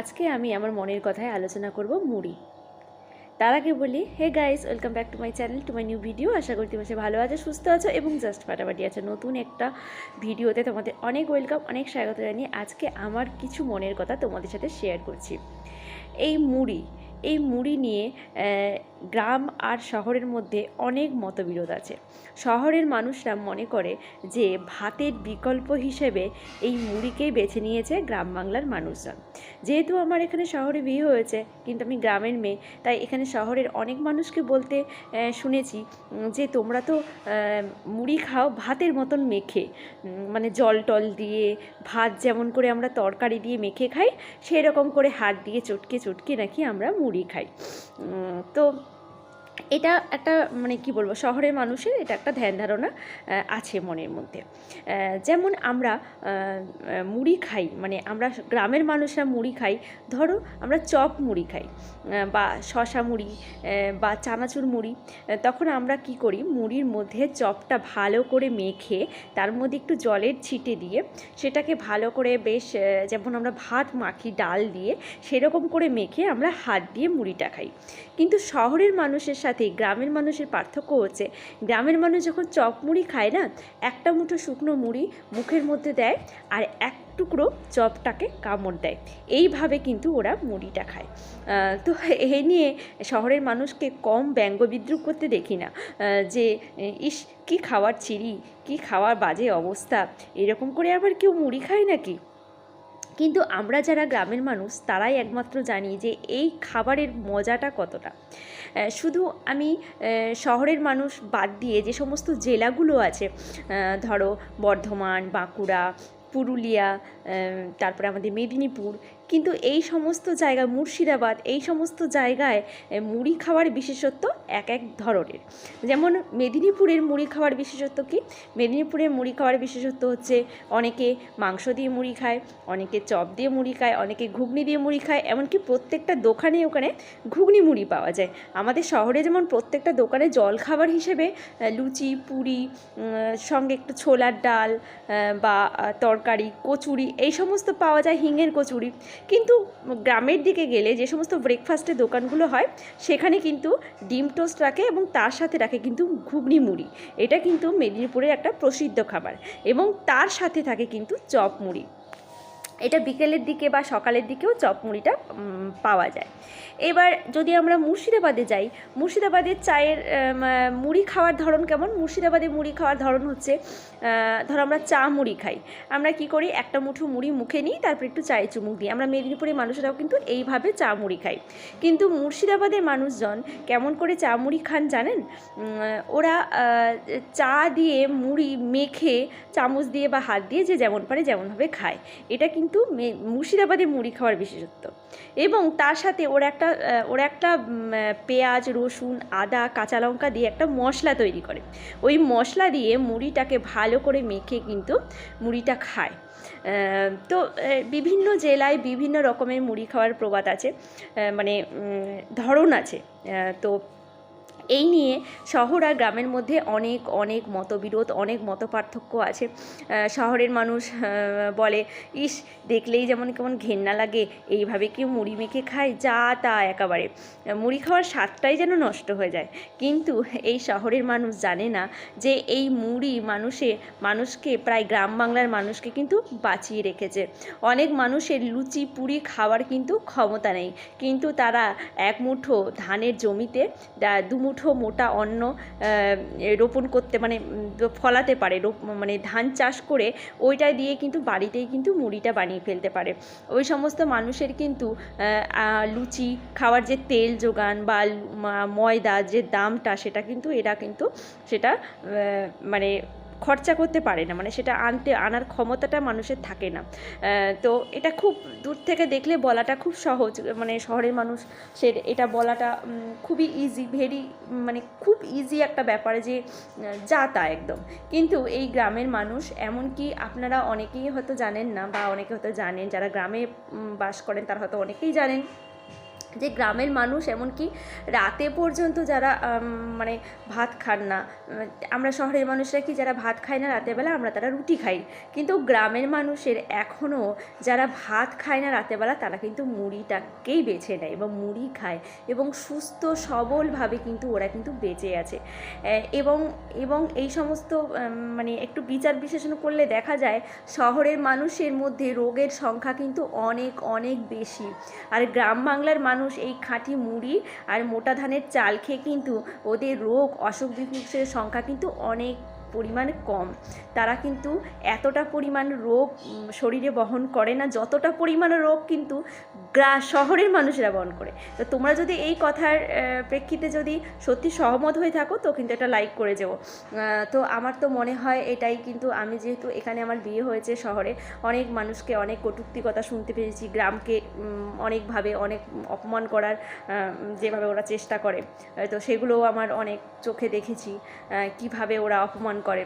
আজকে আমি আমার মনের কথায় আলোচনা করব মুড়ি। তার আগে বলি hey guys welcome back to my channel to my new video আশা করি তুমি ভালো আছো, সুস্থ আছো এবং জাস্ট ফাটাফাটি আছো। নতুন একটা ভিডিওতে তোমাদের অনেক ওয়েলকাম অনেক স্বাগত জানিয়ে আজকে আমার কিছু মনের কথা তোমাদের সাথে শেয়ার করছি। এই মুড়ি এই মুড়ি নিয়ে গ্রাম আর শহরের মধ্যে অনেক মতবিরোধ আছে। শহরের মানুষরা মনে করে যে ভাতের বিকল্প হিসেবে এই মুড়িকেই বেছে নিয়েছে গ্রাম বাংলার মানুষজন। যেহেতু আমার এখানে শহরে বিয়ে হয়েছে, কিন্তু আমি গ্রামের মেয়ে, তাই এখানে শহরের অনেক মানুষকে বলতে শুনেছি যে তোমরা তো মুড়ি খাও ভাতের মতন মেখে মানে জল টল দিয়ে, ভাত যেমন করে আমরা তরকারি দিয়ে মেখে খাই সেই রকম করে হাত দিয়ে চটকে চটকে নাকি আমরা মুড়ি খাই। তো এটা একটা মানে কি বলব, শহরের মানুষের এটা একটা ধ্যান ধারণা আছে মনের মধ্যে। যেমন আমরা মুড়ি খাই মানে আমরা গ্রামের মানুষরা মুড়ি খাই, ধরো আমরা চপ মুড়ি খাই বা শশা মুড়ি বা চানাচুর মুড়ি তখন আমরা কি করি, মুড়ির মধ্যে চপটা ভালো করে মেখে, তার মধ্যে একটু জলের ছিটে দিয়ে, সেটাকে ভালো করে বেশ যেমন আমরা ভাত মাখি, ডাল দিয়ে, সেরকম করে মেখে আমরা হাত দিয়ে মুড়িটা খাই। কিন্তু শহরের মানুষের সাথে গ্রামের মানুষের পার্থক্য হচ্ছে, গ্রামের মানুষ যখন চপ মুড়ি খায় না, একটা মুঠো শুকনো মুড়ি মুখের মধ্যে দেয় আর এক টুকরো চপটাকে কামড় দেয়। এইভাবে কিন্তু ওরা মুড়িটা খায়। তো এ নিয়ে শহরের মানুষকে কম ব্যঙ্গ বিদ্রুপ করতে দেখি না যে ইস কি খাওয়ার চিরি কি খাওয়ার বাজে অবস্থা, এরকম করে আবার কেউ মুড়ি খায় নাকি? কিন্তু আমরা যারা গ্রামের মানুষ, তারাই একমাত্র জানি যে এই খাবারের মজাটা কতটা। শুধু আমি শহরের মানুষ বাদ দিয়ে যে সমস্ত জেলাগুলো আছে ধরো বর্ধমান, বাঁকুড়া, পুরুলিয়া তারপরে আমাদের মেদিনীপুর কিন্তু এই সমস্ত জায়গা মুর্শিদাবাদ, এই সমস্ত জায়গায় মুড়ি খাওয়ার বিশেষত্ব এক এক ধরনের। যেমন মেদিনীপুরের মুড়ি খাওয়ার বিশেষত্ব কি? মেদিনীপুরের মুড়ি খাওয়ার বিশেষত্ব হচ্ছে অনেকে মাংস দিয়ে মুড়ি খায়, অনেকে চপ দিয়ে মুড়ি খায়, অনেকে ঘুগনি দিয়ে মুড়ি খায়, এমনকি প্রত্যেকটা দোকানে ওখানে ঘুগনি মুড়ি পাওয়া যায়। আমাদের শহরে যেমন প্রত্যেকটা দোকানে জল খাবার হিসেবে লুচি, পুরি সঙ্গে একটু ছোলার ডাল বা তরকারি, কচুরি, এই সমস্ত পাওয়া যায় হিঙের কচুরি। কিন্তু গ্রামের দিকে গেলে যে সমস্ত ব্রেকফাস্টের দোকানগুলো হয়, সেখানে কিন্তু ডিম টোস্ট রাখে এবং তার সাথে রাখে কিন্তু ঘুগনি মুড়ি। এটা কিন্তু মেদিনীপুরের একটা প্রসিদ্ধ খাবার এবং তার সাথে থাকে কিন্তু চপ মুড়ি। এটা বিকেলের দিকে বা সকালের দিকেও চপ মুড়িটা পাওয়া যায়। এবার যদি আমরা মুর্শিদাবাদে যাই মুর্শিদাবাদের চায়ের মুড়ি খাওয়ার ধরন কেমন? মুর্শিদাবাদে মুড়ি খাওয়ার ধরন হচ্ছে ধরো আমরা চা মুড়ি খাই। আমরা কি করি? একটা মুঠো মুড়ি মুখে নিই, তারপর একটু চায়ে চুমুক দিই। আমরা মেদিনীপুরের মানুষরাও কিন্তু এইভাবে চা মুড়ি খাই। কিন্তু মুর্শিদাবাদের মানুষজন কেমন করে চা মুড়ি খান জানেন? ওরা চা দিয়ে মুড়ি মেখে, চামচ দিয়ে বা হাত দিয়ে যে যেমন পারে যেমনভাবে খায়। এটা কিন্তু মে- মুর্শিদাবাদের মুড়ি খাওয়ার বিশেষত্ব। এবং তার সাথে ওরা একটা ওরা একটা পেঁয়াজ, রসুন, আদা, কাঁচা লঙ্কা দিয়ে একটা মশলা তৈরি করে। ওই মশলা দিয়ে মুড়িটাকে ভালো করে মেখে কিন্তু মুড়িটা খায়। তো বিভিন্ন জেলায় বিভিন্ন রকমের মুড়ি খাওয়ার প্রবাদ আছে। মানে ধরন আছে। তো এই নিয়ে শহর আর গ্রামের মধ্যে অনেক অনেক মতবিরোধ, অনেক মতপার্থক্য আছে। শহরের মানুষ বলে, ইস, দেখলেই যেমন কেমন ঘেন্না লাগে, এইভাবে কেউ মুড়ি মেখে খায়, যা তা একেবারে। মুড়ি খাওয়ার স্বাদটাই যেন নষ্ট হয়ে যায়। কিন্তু এই শহরের মানুষ জানে না যে এই মুড়ি মানুষে, মানুষকে, প্রায় গ্রাম বাংলার মানুষকে কিন্তু বাঁচিয়ে রেখেছে। অনেক মানুষের লুচি, পুরি খাওয়ার কিন্তু ক্ষমতা নেই। কিন্তু তারা এক মুঠো ধানের জমিতে, দা- দু মুঠো মোটা অন্ন রোপণ করতে মানে ফলাতে পারে মানে ধান চাষ করে ওইটা দিয়ে কিন্তু বাড়িতেই কিন্তু মুড়িটা বানিয়ে ফেলতে পারে। ওই সমস্ত মানুষের কিন্তু লুচি খাওয়ার যে তেল যোগান বা ময়দা যে দামটা সেটা কিন্তু এরা কিন্তু সেটা মানে খরচা করতে পারে না মানে সেটা আনতে, আনার ক্ষমতাটা মানুষের থাকে না। তো এটা খুব দূর থেকে দেখলে বলাটা খুব সহজ মানে শহরের মানুষ সে এটা বলাটা খুবই ইজি ভেরি মানে খুব ইজি একটা ব্যাপার যে যা তা একদম। কিন্তু এই গ্রামের মানুষ, এমনকি আপনারা অনেকেই হয়তো জানেন না বা অনেকে হয়তো জানেন, যারা গ্রামে বাস করেন তারা হয়তো অনেকেই জানেন যে গ্রামের মানুষ, এমনকি রাতে পর্যন্ত যারা মানে ভাত খান না, আমরা শহরের মানুষরা কি যারা ভাত খায় না রাতেরবেলা আমরা তারা রুটি খাই। কিন্তু গ্রামের মানুষের এখনও যারা ভাত খায় না রাতেরবেলা তারা কিন্তু মুড়িটাকেই বেছে নেয় এবং মুড়ি খায় এবং সুস্থ, সবলভাবে কিন্তু ওরা কিন্তু বেঁচে আছে। এবং এবং এই সমস্ত মানে একটু বিচার বিশ্লেষণ করলে দেখা যায়, শহরের মানুষের মধ্যে রোগের সংখ্যা কিন্তু অনেক অনেক বেশি। আর গ্রাম বাংলার মানুষ এই খাঁটি মুড়ি আর মোটা ধানের চাল খেয়ে কিন্তু ওদের রোগ অসুখ বিসুখের সংখ্যা কিন্তু অনেক পরিমাণে কম। তারা কিন্তু এতটা পরিমাণ রোগ শরীরে বহন করে না, যতটা পরিমাণ রোগ কিন্তু গ্রা, শহরের মানুষেরা বহন করে। তো তোমরা যদি এই কথার প্রেক্ষিতে যদি সত্যি সহমত হয়ে থাকো, তো কিন্তু এটা লাইক করে যাব তো আমার তো মনে হয় এটাই কিন্তু আমি যেহেতু এখানে আমার বিয়ে হয়েছে শহরে, অনেক মানুষকে অনেক কটূক্তি কথা শুনতে পেরেছি গ্রামকে অনেকভাবে অনেক অপমান করার যেভাবে ওরা চেষ্টা করে। তো সেগুলোও আমার অনেক চোখে দেখেছি কীভাবে ওরা অপমান করে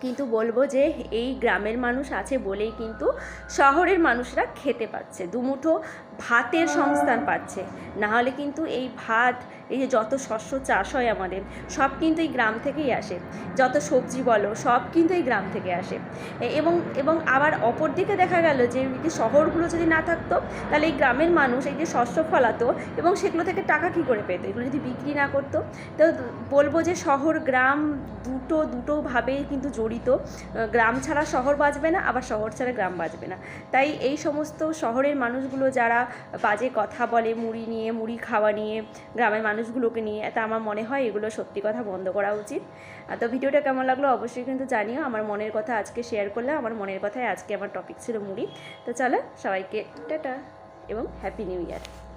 কিন্তু বলব যে এই গ্রামের মানুষ আছে বলেই কিন্তু শহরের মানুষরা খেতে পাচ্ছে দুমুঠো ভাতের সংস্থান পাচ্ছে। না হলে কিন্তু এই ভাত, এই যে যত শস্য চাষ হয় আমাদের, সব কিন্তু এই গ্রাম থেকেই আসে। যত সবজি বলো, সব কিন্তু এই গ্রাম থেকে আসে। এবং এবং আবার অপর দিকে দেখা গেল যে শহরগুলো যদি না থাকতো, তাহলে এই গ্রামের মানুষ এই যে শস্য ফলাতো এবং সেগুলো থেকে টাকা কী করে পেতো? এগুলো যদি বিক্রি না করতো? তো বলব যে শহর, গ্রাম দুটো, দুটোভাবেই কিন্তু জড়িত আহ, গ্রাম ছাড়া শহর বাঁচবে না আবার শহর ছাড়া গ্রাম বাঁচবে না। তাই এই সমস্ত শহরের মানুষগুলো যারা বাজে কথা বলে মুড়ি নিয়ে মুড়ি খাওয়া নিয়ে গ্রামের মানুষগুলোকে নিয়ে তা আমার মনে হয় এগুলো সত্যি কথা বন্ধ করা উচিত। তো ভিডিওটা কেমন লাগল অবশ্যই কিন্তু জানিও। আমার মনের কথা আজকে শেয়ার করলে আমার মনের কথায় আজকে আমার টপিক ছিল মুড়ি। তো চলো সবাইকে টাটা এবং হ্যাপি নিউ ইয়ার